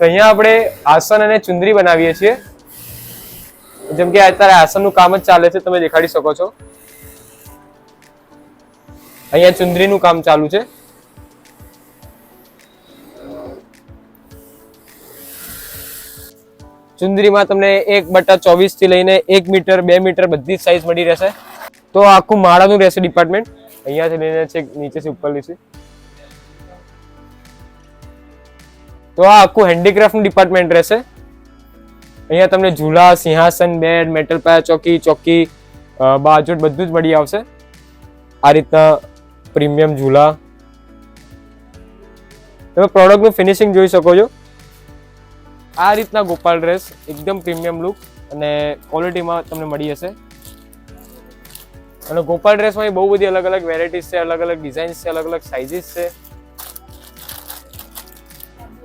તો અહીંયા આપણે આસન અને ચુંદરી બનાવીએ છીએ. જેમ કે અત્યારે આસનનું કામ જ ચાલે છે, તમે દેખાડી શકો છો. અહીંયા ચુંદરીનું કામ ચાલુ છે. ચુંદરીમાં તમને એક બટા ચોવીસથી લઈને એક મીટર, બે મીટર બધી જ સાઈઝ મળી રહેશે. તો આખું માળાનું રહેશે ડિપાર્ટમેન્ટ અહીંયાથી લઈને છે, નીચેથી ઉપર લીધી તો આ આખું હેન્ડીક્રાફ્ટનું ડિપાર્ટમેન્ટ રહેશે. અહીંયા તમને ઝૂલા, સિંહાસન, બેડ મેટલ પાયા ચોકી ચોકી બાજોટ બધું જ મળી આવશે. આ રીતના પ્રીમિયમ ઝૂલા. તમે પ્રોડક્ટનું ફિનિશિંગ જોઈ શકો છો. આ રીતના ગોપાલ ડ્રેસ, એકદમ પ્રીમિયમ લુક અને ક્વોલિટીમાં તમને મળી હશે અને ગોપાલ ડ્રેસમાં બહુ બધી અલગ અલગ વેરાયટીઝ છે અલગ અલગ ડિઝાઇન્સ છે અલગ અલગ સાઇઝીસ છે.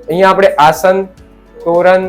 અહીંયા આપણે આસન, તોરણ,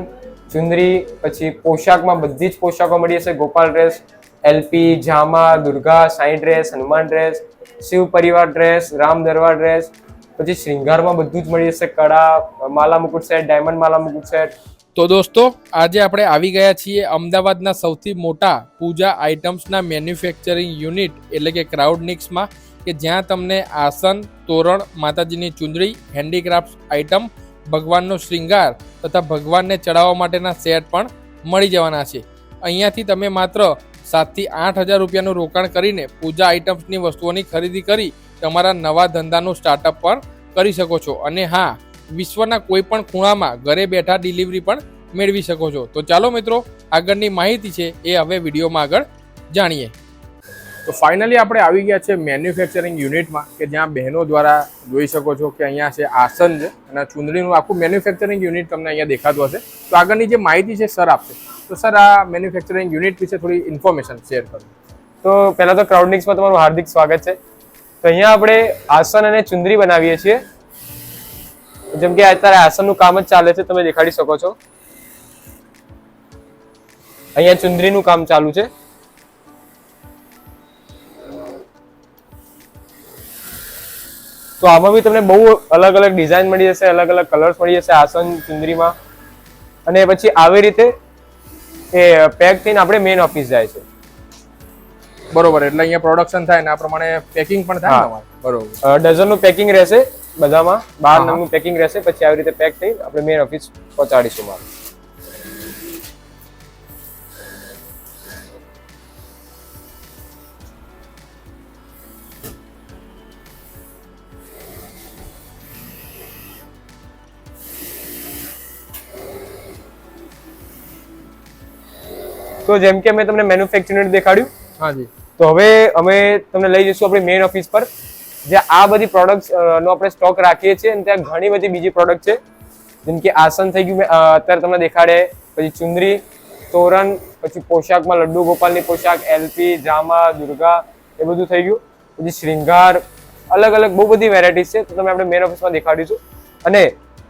ચુંદરી, પછી પોશાકમાં બધી જ પોશાકો મળી જશે ગોપાલ ડ્રેસ એલપી જામા, દુર્ગા, સાંઈ ડ્રેસ, હનુમાન ડ્રેસ, શિવ પરિવાર ડ્રેસ, રામ દરબાર ડ્રેસ, પછી શ્રૃંગારમાં બધું જ મળી જશે કડા માલા મુકુટ સેટ, ડાયમંડ માલા મુકુટ સેટ. તો દોસ્તો, આજે આપણે આવી ગયા છીએ અમદાવાદના સૌથી મોટા પૂજા આઇટમ્સના મેન્યુફેક્ચરિંગ યુનિટ, એટલે કે ક્રાઉડનિક્સમાં કે જ્યાં તમને આસન, તોરણ, માતાજીની ચુંદડી હેન્ડીક્રાફ્ટ આઇટમ ભગવાનનો શ્રૃંગાર તથા ભગવાનને ચડાવવા માટેના સેટ પણ મળી જવાના છે. અહીંયાથી તમે માત્ર સાતથી આઠ હજાર રૂપિયાનું રોકાણ કરીને પૂજા આઇટમ્સની વસ્તુઓની ખરીદી કરી તમારા નવા ધંધાનું સ્ટાર્ટઅપ પણ કરી શકો છો. અને હા, વિશ્વના કોઈ પણ ખૂણામાં ઘરે બેઠા ડિલિવરી પણ મેળવી શકો છો. તો ચાલો મિત્રો, આગળની માહિતી છે એ હવે વિડીયોમાં આગળ જાણીએ. તો ફાઇનલી આપણે આવી ગયા છે મેન્યુફેક્ચરિંગ યુનિટમાં કે જ્યાં બહેનો દ્વારા જોઈ શકો છો કે અહીંયા છે આસન છે અને ચૂંદડીનું આખું મેન્યુફેક્ચરિંગ યુનિટ તમને અહીંયા દેખાતું હશે. તો આગળની જે માહિતી છે સર આપશે. તો સર, આ મેન્યુફેક્ચરિંગ યુનિટ વિશે થોડી ઇન્ફોર્મેશન શેર કરો. તો પહેલાં તો ક્રાઉડનિક્સમાં તમારું હાર્દિક સ્વાગત છે. તો અહીંયા આપણે આસન અને ચુંદરી બનાવીએ છીએ. જેમ કે અત્યારે આસનનું કામ જ ચાલે છે, તમે દેખાડી શકો છો. અહીંયા ચુંદરીનું કામ ચાલુ છે. તો આમાં બી તમને બહુ અલગ અલગ ડિઝાઇન મળી જશે અલગ અલગ કલર્સ મળી જશે આસન ચુંદરીમાં. અને પછી આવી રીતે એ પેક થઈને આપણે મેઇન ઓફિસ જાય છે. બરોબર એટલે અહીંયા પ્રોડક્શન થાય ને આ પ્રમાણે પેકિંગ પણ થાય બરોબર. ડઝનનું પેકિંગ રહેશે બધામાં બાર. નંગનું પેકિંગ રહેશે પછી આવી રીતે પેક થઈ આપણે મેઇન ઓફિસ પહોંચાડીશું મારું. તો જેમ કે અમે તમને મેન્યુફેક્ચરિંગ દેખાડ્યું. હા જી તો હવે અમે તમને લઈ જઈશું આપણી મેઇન ઓફિસ પર જ્યાં આ બધી પ્રોડક્ટ્સ નો આપણે સ્ટોક રાખીએ છીએ અને ત્યાં ઘણી બધી બીજી પ્રોડક્ટ છે. જેમ કે આસન થઈ ગયું મેં, અત્યારે તમને દેખાડે. પછી ચુંદરી તોરણ પછી પોશાકમાં લડ્ડુ ગોપાલની પોશાક એલપી જામા દુર્ગા એ બધું થઈ ગયું. પછી શ્રૃંગાર અલગ અલગ બહુ બધી વેરાયટીઝ છે. તો તમે આપણે મેઇન ઓફિસમાં દેખાડીશું. અને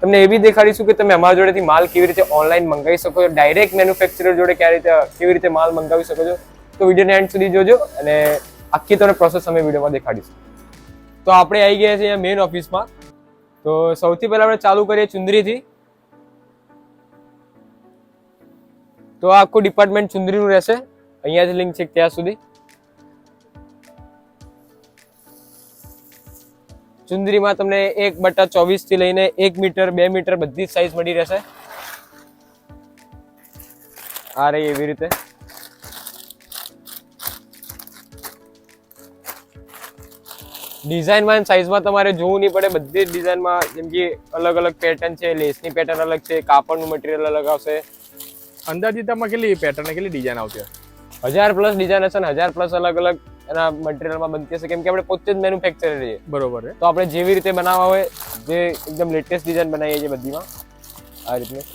તમને એ બી દેખાડીશું કે તમે અમારા જોડેથી માલ કેવી રીતે ઓનલાઈન મંગાવી શકો છો. ડાયરેક્ટ મેન્યુફેક્ચરર જોડે ક્યારે રીતે કેવી રીતે માલ મંગાવી શકો છો. તો વિડીયોને એન્ડ સુધી જોજો અને આખી તમને પ્રોસેસ અમે વિડીયોમાં દેખાડીશું. તો આપણે આવી ગયા છીએ અહીંયા મેઇન ઓફિસમાં તો સૌથી પહેલા આપણે ચાલુ કરીએ ચુંદરીથી. તો આખું ડિપાર્ટમેન્ટ ચુંદરીનું રહેશે. અહીંયાથી લિંક છે ત્યાં સુધી. ચુંદરીમાં તમને એક બટા ચોવીસથી લઈને એક મીટર બે મીટર બધી જ સાઈઝ મળી રહેશે. આ રહી એવી રીતે. ડિઝાઇનમાં સાઇઝમાં તમારે જોવું નહીં પડે. બધી જ ડિઝાઇનમાં જેમ કે અલગ અલગ પેટર્ન છે લેસની પેટર્ન અલગ છે કાપડનું મટીરિયલ અલગ આવશે. અંદાજિતમાં કેટલી પેટર્ન કેટલી ડિઝાઇન આવશે હજાર પ્લસ ડિઝાઇન હશે ને હજાર પ્લસ અલગ અલગ એના મટીરિયલમાં બનતી હશે. કેમ કે આપણે પોતે જ મેન્યુફેક્ચર છીએ બરોબર તો આપણે જેવી રીતે બનાવવા હોય જે એકદમ લેટેસ્ટ ડિઝાઇન બનાવીએ છીએ બધીમાં આ રીતની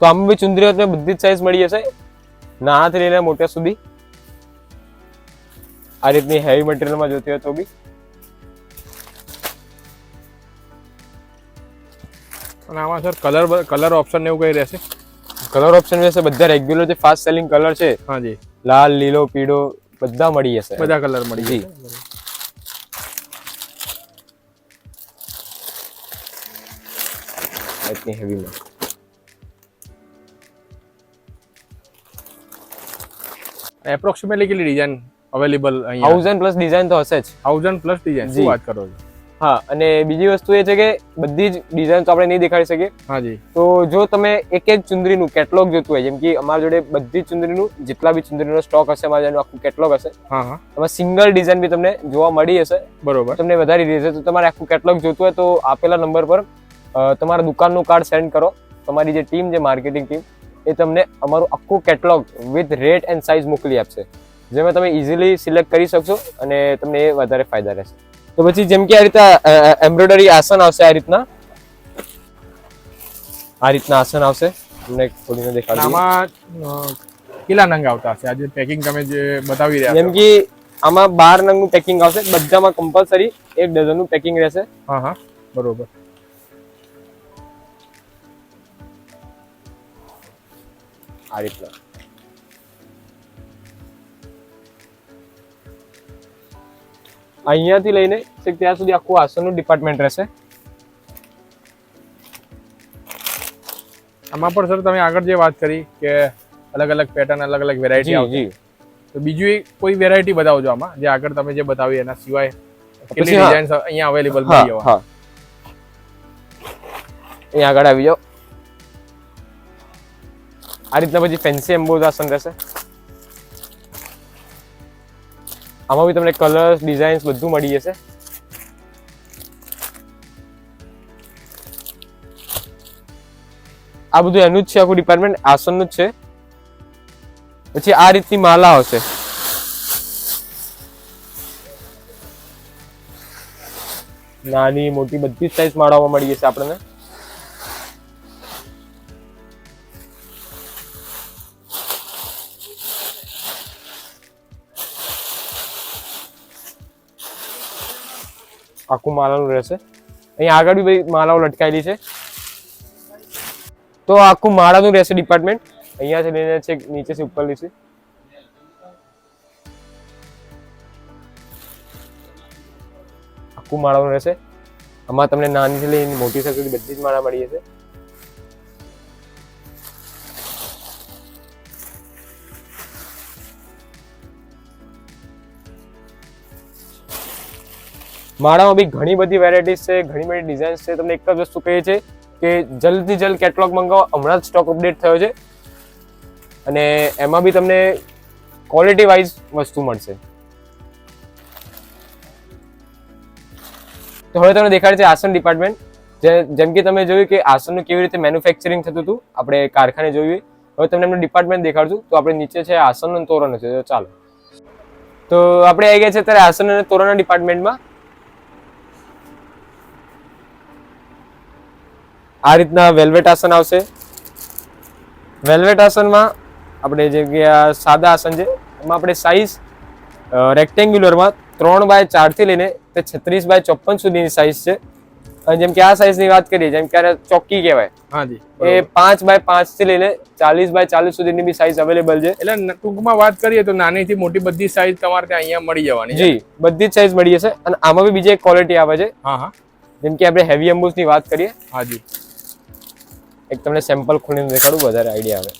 તો આમાં બી ચુંદરીઓ તમને બધી જ સાઈઝ મળી જશે નાનાથી લઈને મોટા સુધી. આ રીતની હેવી મટીરિયલમાં જોતી હોય તો બી. અને આમાં સર કલર કલર ઓપ્શન એવું કઈ રહેશે? કલર ઓપ્શન વિશે બધા રેગ્યુલર જે ફાસ્ટ સેલિંગ કલર છે હા જી લાલ લીલો પીળો બધા મળી જશે. બધા કલર મળી જી. એટલી હેવીમાં એપ્રોક્સિમેટલી કેટલી ડિઝાઇન અવેલેબલ અહીંયા? 1000 પ્લસ ડિઝાઇન તો હશે જ. 1000 પ્લસ ડિઝાઇન શું વાત કરો છો? હા અને બીજી વસ્તુ એ છે કે બધી જ ડિઝાઇન તો આપણે નહીં દેખાડી શકીએ. હાજી. તો જો તમે એક એક ચુંદરીનું કેટલોગ જોતું હોય જેમ કે અમારા જોડે બધી ચુંદરીનું જેટલા બી ચુંદરીનો સ્ટોક હશે અમારા જોડે આખું કેટલોગ હશે. હા હા. એમાં સિંગલ ડિઝાઇન બી તમને જોવા મળી હશે. બરોબર. તમને વધારે રહેશે તો તમારે આખું કેટલોગ જોતું હોય તો આપેલા નંબર પર તમારા દુકાનનું કાર્ડ સેન્ડ કરો. તમારી જે ટીમ જે માર્કેટિંગ ટીમ એ તમને અમારું આખું catalogue with rate and size મોકલી આપશે. જેમાં તમે ઇઝીલી સિલેક્ટ કરી શકશો અને તમને એ વધારે ફાયદા રહેશે. તો પછી જેમ કે આ રીતે એમ્બ્રોઇડરી આસન આવશે આ રીતના. આ રીતના આસન આવશે. તમને ખોલીને દેખાડું આમાં કેટલા નંગ આવતા હશે? આજે પેકિંગ તમે જે બતાવી રહ્યા જેમ કે આમાં બાર નંગનું પેકિંગ આવશે. બધામાં કમ્પલસરી એક ડઝનનું પેકિંગ રહેશે. હા હા. બરોબર. આ રીતના. અહીંયાથી લઈને ત્યાં સુધી આખું આસનનું ડિપાર્ટમેન્ટ રહેશે. આમાં પણ સર તમે આગળ જે વાત કરી કે અલગ અલગ પેટર્ન અલગ અલગ વેરાયટી આવી તો બીજું એક કોઈ વેરાયટી બતાવજો આમાં જે આગળ તમે જે બતાવી એના સિવાય કેટલી ડિઝાઇન્સ અહીંયા અવેલેબલ મળી જવા. અહીંયા આગળ આવી જાઓ. આ રીતના પછી ફેન્સી એમ્બોઝ આસન રહેશે. આમાં બી તમને કલર્સ ડિઝાઇન્સ બધું મળી જશે. આ બધું એનું જ છે, આખું ડિપાર્ટમેન્ટ આસનનું જ છે. પછી આ રીતની માલા આવશે નાની, મોટી બધી સાઈઝ માળાઓમાં મળી જશે આપણને. આખું માલાનું રહેશે. અહીંયા આગળ બી બધી માળાઓ લટકાયેલી છે. તો આખું માળાનું રહેશે ડિપાર્ટમેન્ટ અહીંયાથી લઈને છે નીચેથી ઉપરની છે. આખું માળાનું રહેશે. આમાં તમને નાનીથી લઈને મોટી સુધી બધી જ માળા મળી જશે. માળામાં બી ઘણી બધી વેરાયટીઝ છે, ઘણી બધી ડિઝાઇન્સ છે. તમને એક જ વસ્તુ કહીએ છે કે જલ્દથી જલ્દ કેટલોગ મંગાવો. હમણાં જ સ્ટોક અપડેટ થયો છે. અને એમાં બી તમને ક્વોલિટી વાઇઝ વસ્તુ મળશે. તો હવે તમને દેખાડે છે આસન ડિપાર્ટમેન્ટ જેમ કે તમે જોયું કે આસનનું કેવી રીતે મેન્યુફેક્ચરિંગ થતું હતું, આપણે કારખાને જોયું. હવે તમને એમનું ડિપાર્ટમેન્ટ દેખાડશું. તો આપણે નીચે છે આસન અને તોરણ છે. તો ચાલો. તો આપણે આવી ગયા છે અત્યારે આસન અને તોરણના ડિપાર્ટમેન્ટમાં આ રીતના વેલ્વેટ આસન આવશે. વેલ્વેટ આસનમાં આપણે જે સાદા આસન છે એમાં આપણે સાઇઝ રેક્ટેન્ગ્યુલરમાં ત્રણ બાય ચારથી લઈને તે છત્રીસ બાય ચોપન સુધીની સાઇઝ છે. અને જેમ કે આ સાઇઝની વાત કરીએ જેમ કે ચોકી કહેવાય. હાજી એ પાંચ બાય પાંચથી લઈને ચાલીસ બાય ચાલીસ સુધીની બી સાઇઝ અવેલેબલ છે. એટલે ટૂંકમાં વાત કરીએ તો નાનીથી મોટી બધી સાઇઝ તમારે ત્યાં અહીંયા મળી જવાની. જી બધી જ સાઈઝ મળી જશે. અને આમાં બી બીજી એક ક્વોલિટી આવે છે. હા હા. જેમ કે આપણે હેવી એમ્બુસની વાત કરીએ. હાજી એક તમને સેમ્પલ ખોલીને દેખાડું વધારે આઈડિયા આવે.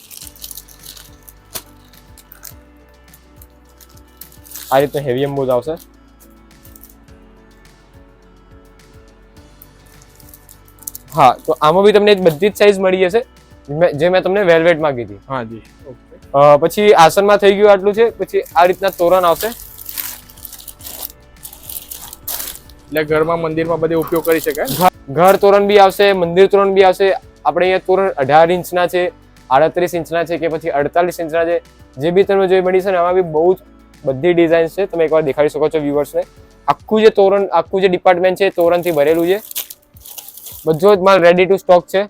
આ રીતનું હેવી એમ્બોઝ આવશે. હા તો આમાં બી તમને બધી જ સાઈઝ મળી જશે મેં- જે મેં તમને વેલ્વેટમાં કીધી. હા જી પછી આસનમાં થઈ ગયું આટલું છે પછી આ રીતના તોરણ આવશે. એટલે ઘરમાં મંદિરમાં બધે ઉપયોગ કરી શકાય? ઘર તોરણ બી આવશે મંદિર તોરણ બી આવશે આપણે અહીંયા તોરણ અઢાર ઇંચના છે, આડત્રીસ ઇંચના છે કે પછી અડતાલીસ ઇંચના છે, જે બી તમે જોઈ મળી છે ને એમાં બી બહુ જ બધી ડિઝાઇન છે. તમે એકવાર દેખાડી શકો છો વ્યુઅર્સને આખું જે તોરણ, આખું જે ડિપાર્ટમેન્ટ છે તોરણથી ભરેલું છે. બધો જ માલ રેડી ટુ સ્ટોક છે.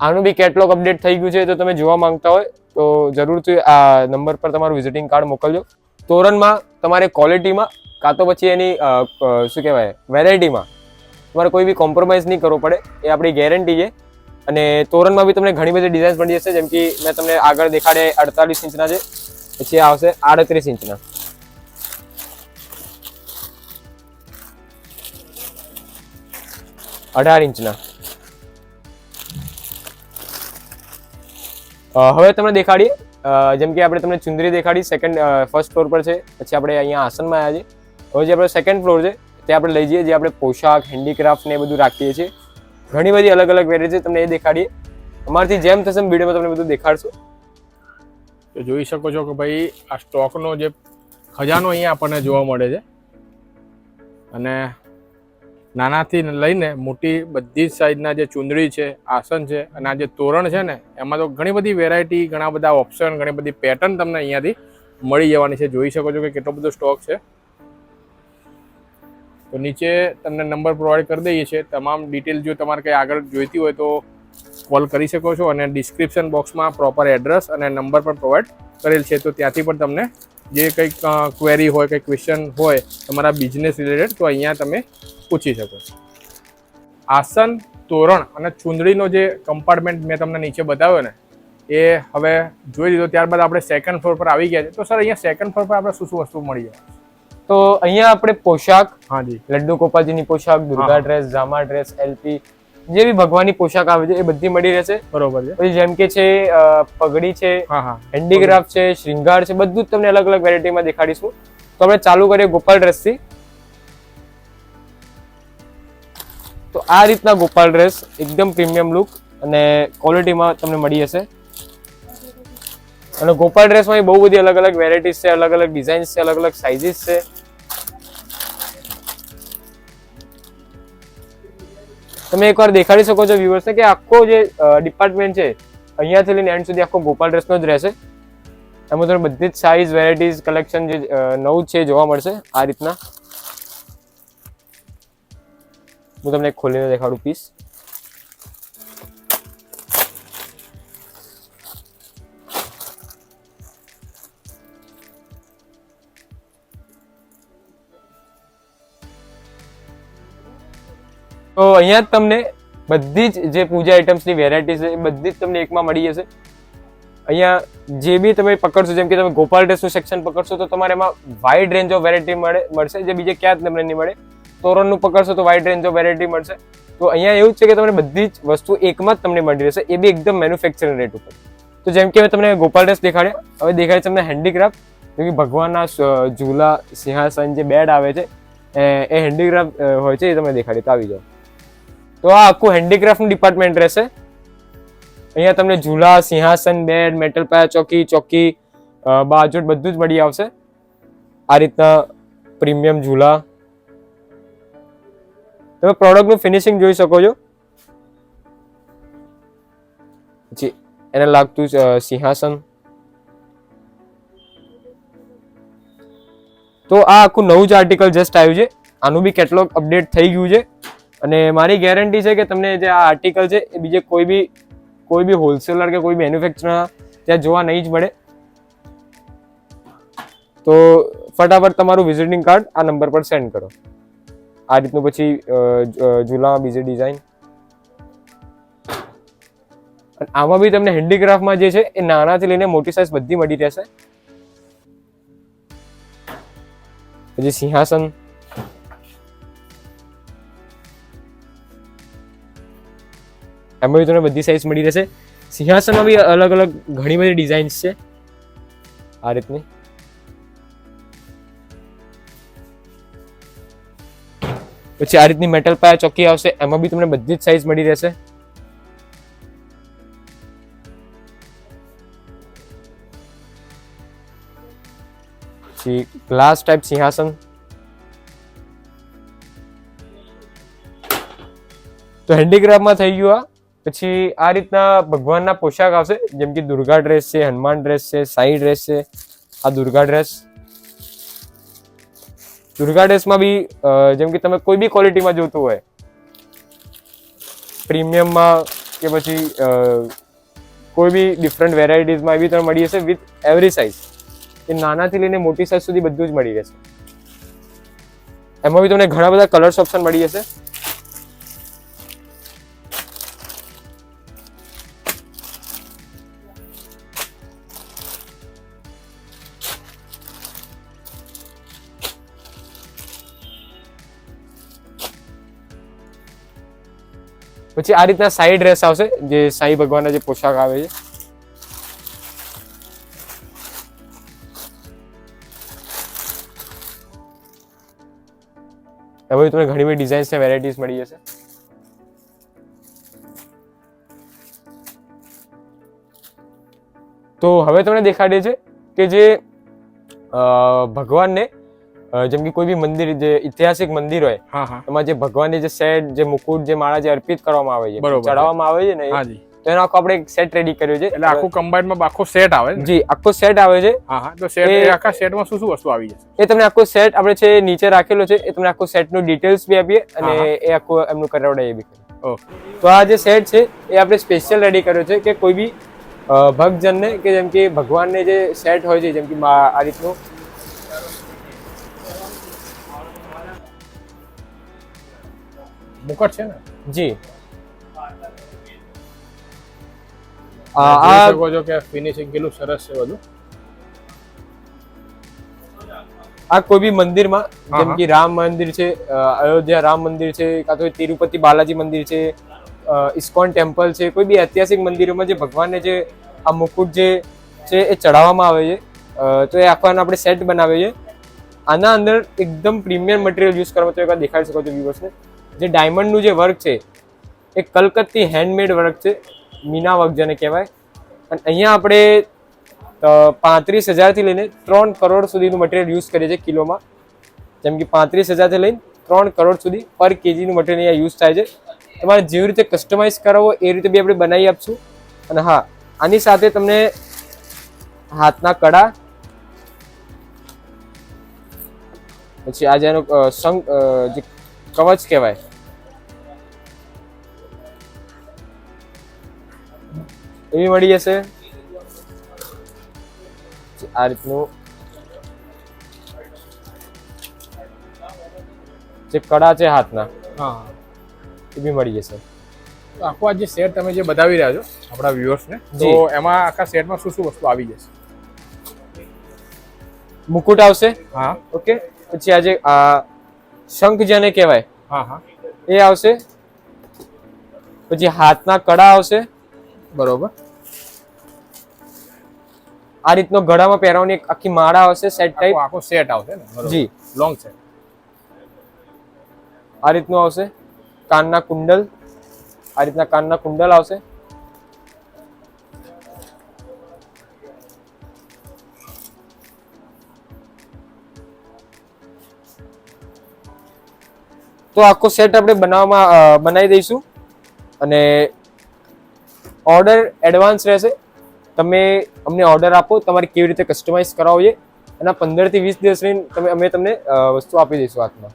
આનું બી કેટલોગ અપડેટ થઈ ગયું છે, તો તમે જોવા માંગતા હોય, તો જરૂરથી આ નંબર પર તમારું વિઝિટિંગ કાર્ડ મોકલજો. તોરણમાં તમારે ક્વોલિટીમાં કાં તો પછી એની શું કહેવાય વેરાયટીમાં તમારે કોઈ બી કોમ્પ્રોમાઇઝ નહીં કરવો પડે. એ આપણી ગેરંટી છે. અને તોરણમાં બી તમને ઘણી બધી ડિઝાઇન્સ મળી જશે, જેમ કે મેં તમને આગળ દેખાડે અડતાલીસ ઇંચના છે, પછી આવશે આડત્રીસ ઇંચના. અઢાર ઇંચના. હવે તમને દેખાડીએ. જેમ કે આપણે તમને ચુંદરી દેખાડી સેકન્ડ ફર્સ્ટ ફ્લોર પર છે, પછી આપણે અહીંયા આસનમાં આવ્યા છે હવે જે આપણે સેકન્ડ ફ્લોર છે તે આપણે લઈ જઈએ, જે આપણે પોશાક હેન્ડીક્રાફ્ટ ને એ બધું રાખીએ છીએ. ઘણી બધી અલગ અલગ વેરાયટી છે, તમને એ દેખાડીએ. અમારથી જેમ થશે વિડીયોમાં તમને બધું દેખાડશું. તો જોઈ શકો છો કે ભાઈ, આ સ્ટોકનો જે ખજાનો અહીંયા આપણને જોવા મળે છે. અને નાનાથી લઈને મોટી બધી જ સાઈઝના જે ચુંદડી છે, આસન છે, અને આ જે તોરણ છે ને, એમાં તો ઘણી બધી વેરાયટી ઘણા બધા ઓપ્શન ઘણી બધી પેટર્ન તમને અહીંયાથી મળી જવાની છે. જોઈ શકો છો કે કેટલો બધો સ્ટોક છે. તો નીચે તમને નંબર પ્રોવાઈડ કરી દઈએ છીએ. તમામ ડિટેલ જો તમારે કંઈ આગળ જોઈતી હોય તો કોલ કરી શકો છો અને ડિસ્ક્રિપ્શન બોક્સમાં પ્રોપર એડ્રેસ અને નંબર પણ પ્રોવાઈડ કરેલ છે. તો ત્યાંથી પણ તમને જે કંઈક ક્વેરી હોય કંઈ ક્વેશ્ચન હોય તમારા બિઝનેસ રિલેટેડ તો અહીંયા તમે પૂછી શકો આસન, તોરણ અને ચૂંદડીનો જે કમ્પાર્ટમેન્ટ મેં તમને નીચે બતાવ્યો ને, એ હવે જોઈ લીધો. ત્યારબાદ આપણે સેકન્ડ ફ્લોર પર આવી ગયા છે તો સર અહીંયા સેકન્ડ ફ્લોર પર આપણે શું શું વસ્તુ મળી જાય? તો અહીંયા આપણે પોશાક હાજી લડ્ડુ ગોપાલજીની પોશાક દુર્ગા ડ્રેસ જામા ડ્રેસ એલપી જે બી ભગવાનની પોશાક આવે છે એ બધી મળી રહેશે. બરોબર છે. પછી જેમ કે છે પગડી છે હા હા. હેન્ડીક્રાફ્ટ છે શ્રૃંગાર છે બધું જ તમને અલગ અલગ વેરાયટીમાં દેખાડીશું. તો આપણે ચાલુ કરીએ ગોપાલ ડ્રેસથી. તો આ રીતના ગોપાલ ડ્રેસ એકદમ પ્રીમિયમ લુક અને ક્વોલિટીમાં તમને મળી હશે. અને ગોપાલ ડ્રેસમાં બહુ બધી અલગ અલગ વેરાયટીઝ છે અલગ અલગ ડિઝાઇન્સ છે અલગ અલગ સાઇઝીસ છે. તમે એકવાર દેખાડી શકો છો વ્યુઅર્સને કે આખો જે ડિપાર્ટમેન્ટ છે, અહીંયાથી લઈને એન્ડ સુધી આખો ગોપાલ ડ્રેસનો જ રહેશે. એમાં તમને બધી જ સાઇઝ વેરાયટીઝ કલેક્શન જે નવું છે જોવા મળશે આ રીતના. હું તમને ખોલીને દેખાડું પીસ તો અહીંયા જ તમને બધી જ જે પૂજા આઇટમ્સની વેરાયટી છે, એ બધી જ તમને એકમાં મળી જશે. અહીંયા જે બી તમે પકડશો, જેમ કે તમે ગોપાલ ડ્રેસનું સેક્શન પકડશો, તો તમારે એમાં વાઇડ રેન્જ ઓફ વેરાયટી મળે, મળશે. જે બીજે ક્યાં જ તમને નહીં મળે. તોરણનું પકડશો, તો વાઇડ રેન્જ ઓફ વેરાયટી મળશે. તો અહીંયા એવું છે કે તમને બધી જ વસ્તુ એકમાં જ તમને મળી રહેશે. એ બી એકદમ મેન્યુફેક્ચરિંગ રેટ ઉપર. તો જેમ કે હવે તમને ગોપાલ ડ્રેસ દેખાડ્યા. હવે દેખાડે તમને હેન્ડીક્રાફ્ટ કે ભગવાનના ઝૂલા, સિંહાસન જે બેડ આવે છે, એ- હેન્ડીક્રાફ્ટ હોય છે, એ તમને દેખાડી તો આવી જાઓ. તો આ આખું હેન્ડીક્રાફ્ટનું ડિપાર્ટમેન્ટ રહેશે. અહીંયા તમને ઝૂલા, સિંહાસન, બેડ મેટલ પાયા, ચોકી ચોકી બાજોટ બધું જ મળી આવશે. આ રીતના પ્રીમિયમ ઝૂલા. તમે પ્રોડક્ટનું ફિનિશિંગ જોઈ શકો છો. પછી એને લાગતું સિંહાસન. તો આ આખું નવું જ આર્ટિકલ જસ્ટ આવ્યું છે. આનું બી કેટલોગ અપડેટ થઈ ગયું છે. અને મારી ગેરંટી છે કે તમને જે આ આર્ટિકલ છે, એ બીજે કોઈ બી કોઈ બી હોલસેલર કે કોઈ મેન્યુફેક્ચરર ત્યાં જોવા નહીં જ મળે. તો ફટાફટ તમારું વિઝિટિંગ કાર્ડ આ નંબર પર સેન્ડ કરો. આ રીતનું પછી ઝૂલામાં બીજી ડિઝાઇન આમાં બી તમને હેન્ડીક્રાફ્ટમાં જે છે, એ નાનાથી લઈને મોટી સાઇઝ બધી મળી રહેશે. પછી સિંહાસન. એમાં બી તમને બધી સાઇઝ મળી રહેશે. સિંહાસનમાં બી અલગ અલગ ઘણી બધી ડિઝાઇન્સ છે. આ રીતની. પછી આ રીતની મેટલ પાયા ચોકી આવશે. એમાં બી તમને બધી જ સાઇઝ મળી રહેશે. પછી ગ્લાસ ટાઈપ સિંહાસન. તો હેન્ડીક્રાફ્ટમાં થઈ ગયું આ. પછી આ રીતના ભગવાનના પોશાક આવશે. જેમ કે દુર્ગા ડ્રેસ છે, હનુમાન ડ્રેસ છે, સાઈ ડ્રેસ છે, આ દુર્ગા ડ્રેસ દુર્ગા ડ્રેસમાં બી જેમ કે તમે કોઈ બી ક્વોલિટીમાં જોતું હોય પ્રીમિયમમાં કે પછી કોઈ બી ડિફરન્ટ વેરાયટીઝમાં એવી તમને મળી જશે વિથ એવરી સાઇઝ એ નાનાથી લઈને મોટી સાઇઝ સુધી બધું જ મળી રહેશે. એમાં બી તમને ઘણા બધા કલર્સ ઓપ્શન મળી જશે પછી આ રીતના સાઈ ડ્રેસ આવશે, જે સાંઈ ભગવાનના જે પોશાક આવે છે. હવે તમને ઘણી બધી ડિઝાઇન્સ ને વેરાયટીઝ મળી જશે. તો હવે તમને દેખાડે છે કે જે ભગવાનને જેમ કે કોઈ બી મંદિર જે ઐતિહાસિક મંદિર હોય એમાં જે ભગવાનની જે સેટ જે મુકુટ જે માળા જે અર્પિત કરવામાં આવે છે ચડાવવામાં આવે છે ને તો એનો આખો આપણે એક સેટ રેડી કર્યો છે. એટલે આખું કમ્બાઈનમાં આખો સેટ આવે જી આખો સેટ આવે છે. હા હા. તો સેટ આખા સેટ સેટમાં શું શું વસ્તુ આવી જશે? એ તમને આખો સેટ આપણે છે નીચે રાખેલો છે એ તમને આખો સેટનું ડિટેલ્સ બી આપીએ અને એ આખો એમનું કરાવડાવીએ બી તો આ જે સેટ છે એ આપણે સ્પેશિયલ રેડી કર્યો છે કે કોઈ બી ભક્તજનને કે જેમ કે ભગવાનને જે સેટ હોય છે જેમ કે આ રીતનું મુકટ છે ને? જી. આ આ આ શકો છો કે ફિનિશિંગ કેટલું સરસ છે બધું. આ કોઈ બી મંદિરમાં જેમ કે રામ મંદિર છે અયોધ્યા રામ મંદિર છે કાં તો તિરુપતિ બાલાજી મંદિર છે ઇસ્કોન ટેમ્પલ છે કોઈ બી ઐતિહાસિક મંદિરોમાં જે ભગવાનને જે આ મુકુટ જે છે એ ચડાવવામાં આવે છે તો એ આખો આપણે સેટ બનાવીએ છીએ. આના અંદર એકદમ પ્રીમિયમ મટીરિયલ યુઝ કરવા તો એકવાર દેખાડી શકો છો વ્યુઅર્સને જે ડાયમંડનું જે વર્ક છે એ કલકત્તી હેન્ડમેડ વર્ક છે મીના વર્ક જેને કહેવાય. અને અહીંયા આપણે પાંત્રીસ હજારથી લઈને ત્રણ કરોડ સુધીનું મટીરિયલ યુઝ કરીએ છીએ કિલોમાં. જેમ કે પાંત્રીસ હજારથી લઈને ત્રણ કરોડ સુધી પર કેજીનું મટીરિયલ અહીંયા યુઝ થાય છે. તમારે જેવી રીતે કસ્ટમાઇઝ કરાવો એ રીતે બી આપણે બનાવી આપશું. અને હા આની સાથે તમને હાથના કડા પછી આ જેનો અ, શંખ જે કવચ કહેવાય એવી મળી જશે આ રીતનું. જે કડા છે હાથના હા. એ બી મળી જશે. આખું આ જે સેટ તમે જે બતાવી રહ્યા છો આપણા વ્યુઅર્સને તો એમાં આખા સેટમાં શું શું વસ્તુ આવી જશે? મુકુટ આવશે? હા. ઓકે. પછી આજે આ શંખ જેને કહેવાય હા હા. એ આવશે. પછી હાથના કડા આવશે. બરોબર. આ રીતનો ગળામાં પહેરવાની એક આખી માળા આવશે સેટ ટાઈપ આખો સેટ આવશે ને? જી. લોંગ સેટ આ રીતનું આવશે. કાનના કુંડલ. આ રીતના કાનના કુંડલ આવશે. તો આખો સેટ આપણે બનાવવામાં બનાવી દઈશું. અને ઓર્ડર એડવાન્સ રહેશે. તમે અમને ઓર્ડર આપો, તમારે કેવી રીતે કસ્ટમાઇઝ કરાવો એના પંદરથી વીસ દિવસ રહીને તમે, અમે તમને વસ્તુ આપી દઈશું હાથમાં.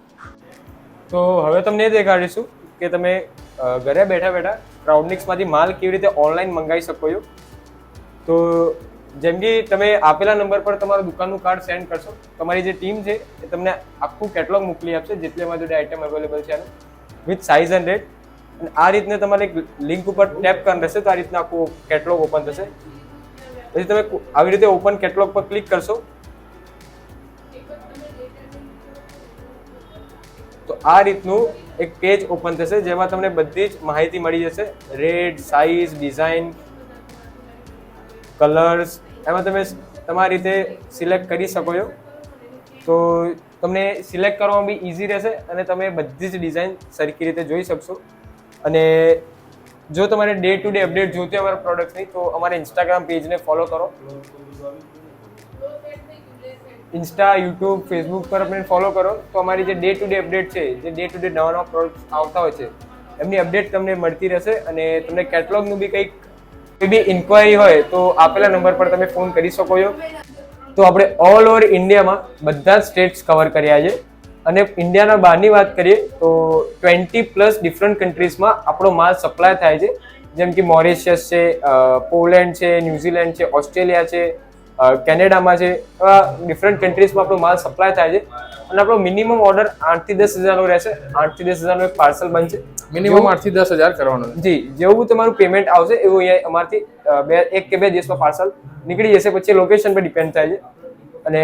તો હવે તમને એ દેખાડીશું કે તમે ઘરે બેઠા બેઠા ક્રાઉડનિક્સમાંથી માલ કેવી રીતે ઓનલાઈન મંગાવી શકો છો. તો જેમ કે તમે આપેલા નંબર પર તમારું દુકાનનું કાર્ડ સેન્ડ કરશો. તમારી જે ટીમ છે એ તમને આખું કેટલોગ મોકલી આપશે જેટલી અમારી જોડે આઇટમ અવેલેબલ છે વિથ સાઇઝ એન્ડ રેટ આ રીતને તમારે એક લિંક ઉપર ટેપ કરવાનું રહેશે તો આ રીતના આખું કેટલોગ ઓપન થશે. પછી તમે આવી રીતે ઓપન કેટલોગ પર ક્લિક કરશો. તો આ રીતનું એક પેજ ઓપન થશે જેમાં તમને બધી જ માહિતી મળી જશે. રેટ સાઇઝ ડિઝાઇન કલર્સ એમાં તમે તમારી રીતે સિલેક્ટ કરી શકો છો. તો તમને સિલેક્ટ કરવામાં બી ઇઝી રહેશે અને તમે બધી જ ડિઝાઇન સરખી રીતે જોઈ શકશો. અને જો તમારે ડે ટુ ડે અપડેટ જોતી અમારા પ્રોડક્ટની તો અમારા ઇન્સ્ટાગ્રામ પેજને ફોલો કરો. ઇન્સ્ટા યુટ્યુબ ફેસબુક પર આપણે ફોલો કરો. તો અમારી જે ડે ટુ ડે અપડેટ છે, જે ડે ટુ ડે નવા નવા પ્રોડક્ટ આવતા હોય છે, એમની અપડેટ તમને મળતી રહેશે અને તમને કેટલોગનું બી કંઈક, કોઈ બી ઇન્ક્વાયરી હોય, તો આપેલા નંબર પર તમે ફોન કરી શકો છો. તો આપણે ઓલ ઓવર ઇન્ડિયામાં બધા સ્ટેટ્સ કવર કર્યા છે. અને ઇન્ડિયાના બહારની વાત કરીએ તો ટ્વેન્ટી પ્લસ ડિફરન્ટ કન્ટ્રીઝમાં આપણો માલ સપ્લાય થાય છે. જેમ કે મોરિશિયસ છે પોલેન્ડ છે ન્યુઝીલેન્ડ છે ઓસ્ટ્રેલિયા છે કેનેડામાં છે. એવા ડિફરન્ટ કન્ટ્રીઝમાં આપણો માલ સપ્લાય થાય છે. અને આપણો મિનિમમ ઓર્ડર આઠથી દસ હજારનો રહેશે. આઠથી દસ હજારનો એક પાર્સલ બનશે. મિનિમમ આઠથી દસ હજાર કરવાનો જી જેવું તમારું પેમેન્ટ આવશે એવું અહીંયા અમારથી બે એક કે બે દિવસમાં પાર્સલ નીકળી જશે. પછી લોકેશન પર ડિપેન્ડ થાય છે. અને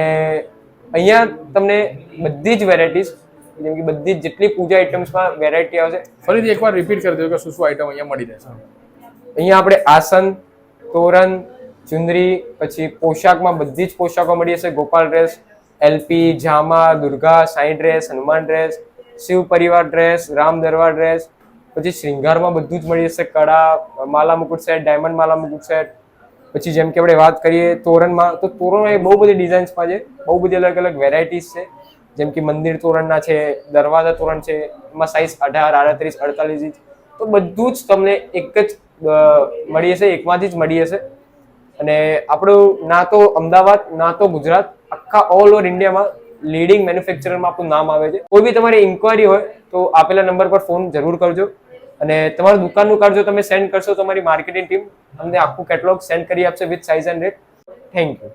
અહીંયા તમને બધી જ વેરાયટીઝ જેમ કે બધી જ જેટલી પૂજા આઇટમ્સમાં વેરાયટી આવશે. ફરીથી એકવાર રિપીટ કરી દો કે શું શું આઈટમ અહીંયા મળી રહેશે અહીંયા આપણે આસન તોરણ ચુંદરી પછી પોશાકમાં બધી જ પોશાકો મળી જશે ગોપાલ ડ્રેસ એલપી જામા દુર્ગા સાઈ ડ્રેસ હનુમાન ડ્રેસ શિવ પરિવાર ડ્રેસ રામ દરબાર ડ્રેસ પછી શ્રૃંગારમાં બધું જ મળી જશે કળા માલા મુકુટ સેટ ડાયમંડ માલા મુકુટ સેટ પછી જેમ કે આપણે વાત કરીએ તોરણમાં, તો તોરણ એ બહુ બધી ડિઝાઇન્સમાં છે. બહુ બધી અલગ અલગ વેરાયટીઝ છે. જેમ કે મંદિર તોરણના છે, દરવાજા તોરણ છે, એમાં સાઇઝ અઢાર, આડત્રીસ, અડતાલીસ ઇંચ. તો બધું જ તમને એક જ મળી હશે, એકમાંથી જ મળી હશે. અને આપણું ના તો અમદાવાદ, ના તો ગુજરાત, આખા ઓલ ઓવર ઇન્ડિયામાં લીડિંગ મેન્યુફેક્ચરમાં આપણું નામ આવે છે. કોઈ બી તમારી ઇન્ક્વાયરી હોય, તો આપેલા નંબર પર ફોન જરૂર કરજો. અને તમારું દુકાનનું કાર્ડ જો તમે સેન્ડ કરશો તો તમારી માર્કેટિંગ ટીમ અમને આખું કેટલોગ સેન્ડ કરી આપશે with size and rate thank you